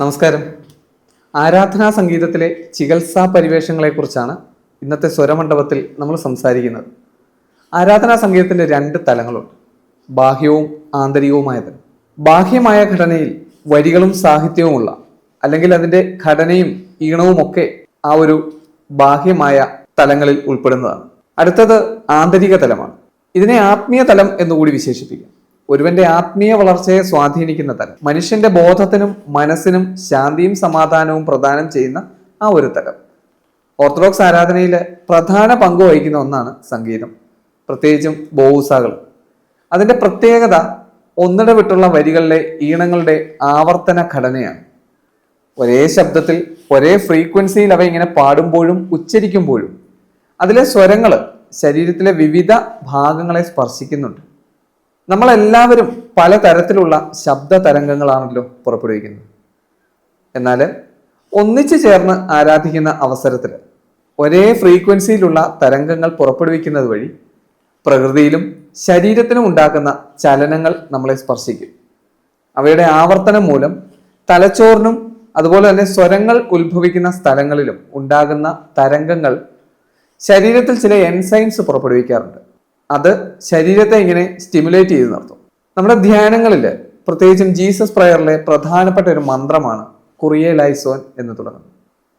നമസ്കാരം. ആരാധനാ സംഗീതത്തിലെ ചികിത്സാ പരിവേഷങ്ങളെക്കുറിച്ചാണ് ഇന്നത്തെ സ്വരമണ്ഡപത്തിൽ നമ്മൾ സംസാരിക്കുന്നത്. ആരാധനാ സംഗീതത്തിന്റെ രണ്ട് തലങ്ങളുണ്ട്. ബാഹ്യവും ആന്തരികവുമായത്. ബാഹ്യമായ ഘടനയിൽ വരികളും സാഹിത്യവുമുള്ള അല്ലെങ്കിൽ അതിന്റെ ഘടനയും ഈണവും ഒക്കെ ആ ഒരു ബാഹ്യമായ തലങ്ങളിൽ ഉൾപ്പെടുന്നതാണ്. അടുത്തത് ആന്തരിക തലമാണ്. ഇതിനെ ആത്മീയ തലം എന്നുകൂടി വിശേഷിപ്പിക്കാം. ഒരുവന്റെ ആത്മീയ വളർച്ചയെ സ്വാധീനിക്കുന്ന തലം മനുഷ്യന്റെ ബോധത്തിനും മനസ്സിനും ശാന്തിയും സമാധാനവും പ്രദാനം ചെയ്യുന്ന ആ ഒരു തലം ഓർത്തഡോക്സ് ആരാധനയിൽ പ്രധാന പങ്ക് വഹിക്കുന്ന ഒന്നാണ് സംഗീതം. പ്രത്യേകിച്ചും ബോസകൾ അതിന്റെ പ്രത്യേകത ഒന്നിട വിട്ടുള്ള വരികളിലെ ഈണങ്ങളുടെ ആവർത്തന ഘടനയാണ്. ഒരേ ശബ്ദത്തിൽ ഒരേ ഫ്രീക്വൻസിയിൽ അവ ഇങ്ങനെ പാടുമ്പോഴും ഉച്ചരിക്കുമ്പോഴും അതിലെ സ്വരങ്ങൾ ശരീരത്തിലെ വിവിധ ഭാഗങ്ങളെ സ്പർശിക്കുന്നുണ്ട്. നമ്മളെല്ലാവരും പലതരത്തിലുള്ള ശബ്ദ തരംഗങ്ങളാണല്ലോ പുറപ്പെടുവിക്കുന്നത്. എന്നാൽ ഒന്നിച്ചു ചേർന്ന് ആരാധിക്കുന്ന അവസരത്തിൽ ഒരേ ഫ്രീക്വൻസിയിലുള്ള തരംഗങ്ങൾ പുറപ്പെടുവിക്കുന്നത് വഴി പ്രകൃതിയിലും ശരീരത്തിനും ഉണ്ടാക്കുന്ന ചലനങ്ങൾ നമ്മളെ സ്പർശിക്കും. അവയുടെ ആവർത്തനം മൂലം തലച്ചോറിനും അതുപോലെ തന്നെ സ്വരങ്ങൾ ഉത്ഭവിക്കുന്ന സ്ഥലങ്ങളിലും ഉണ്ടാകുന്ന തരംഗങ്ങൾ ശരീരത്തിൽ ചില എൻസൈൻസ് പുറപ്പെടുവിക്കാറുണ്ട്. അത് ശരീരത്തെ ഇങ്ങനെ സ്റ്റിമുലേറ്റ് ചെയ്ത് നിർത്തും നമ്മുടെ ധ്യാനങ്ങളിൽ പ്രത്യേകിച്ചും ജീസസ് പ്രയറിലെ പ്രധാനപ്പെട്ട ഒരു മന്ത്രമാണ് കുറിയ ലൈസോൻ എന്ന് തുടങ്ങുന്നത്.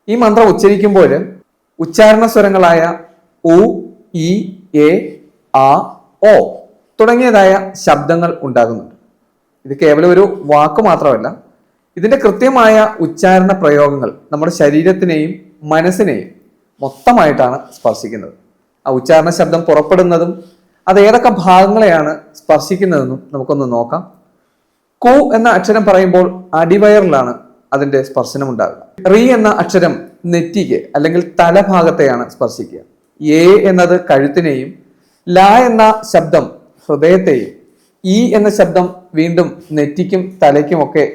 ഈ മന്ത്രം ഉച്ചരിക്കുമ്പോൾ ഉച്ചാരണ സ്വരങ്ങളായ ഉ ഇ എ ആ ഓ തുടങ്ങിയതായ ശബ്ദങ്ങൾ ഉണ്ടാകുന്നുണ്ട്. ഇത് കേവലം ഒരു വാക്ക് മാത്രമല്ല ഇതിന്റെ കൃത്യമായ ഉച്ചാരണ പ്രയോഗങ്ങൾ നമ്മുടെ ശരീരത്തിനെയും മനസ്സിനെയും മൊത്തമായിട്ടാണ് സ്പർശിക്കുന്നത്. ആ ഉച്ചാരണ ശബ്ദം പുറപ്പെടുന്നതും അത് ഏതൊക്കെ ഭാഗങ്ങളെയാണ് സ്പർശിക്കുന്നതെന്നും നമുക്കൊന്ന് നോക്കാം. കു എന്ന അക്ഷരം പറയുമ്പോൾ അടിവയറിലാണ് അതിന്റെ സ്പർശനം ഉണ്ടാകുക റീ എന്ന അക്ഷരം നെറ്റിക്ക് അല്ലെങ്കിൽ തലഭാഗത്തെയാണ് സ്പർശിക്കുക. എ എന്നത് കഴുത്തിനെയും ല എന്ന ശബ്ദം ഹൃദയത്തെയും ഇ എന്ന ശബ്ദം വീണ്ടും നെറ്റിക്കും തലയ്ക്കും ഒക്കെ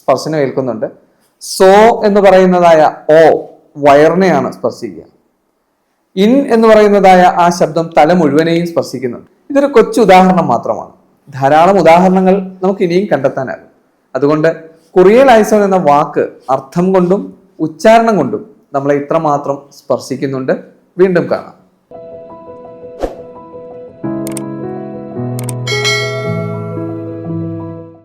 സ്പർശനം ഏൽക്കുന്നുണ്ട് സോ എന്ന് പറയുന്നതായ ഓ വയറിനെയാണ് സ്പർശിക്കുക. ഇൻ എന്ന് പറയുന്നതായ ആ ശബ്ദം തല മുഴുവനെയും സ്പർശിക്കുന്നുണ്ട്. ഇതൊരു കൊച്ചു ഉദാഹരണം മാത്രമാണ്. ധാരാളം ഉദാഹരണങ്ങൾ നമുക്ക് ഇനിയും കണ്ടെത്താനാകും. അതുകൊണ്ട് കുറിയൽ ഐസോൺ എന്ന വാക്ക് അർത്ഥം കൊണ്ടും ഉച്ചാരണം കൊണ്ടും നമ്മളെ ഇത്രമാത്രം സ്പർശിക്കുന്നുണ്ട്. വീണ്ടും കാണാം.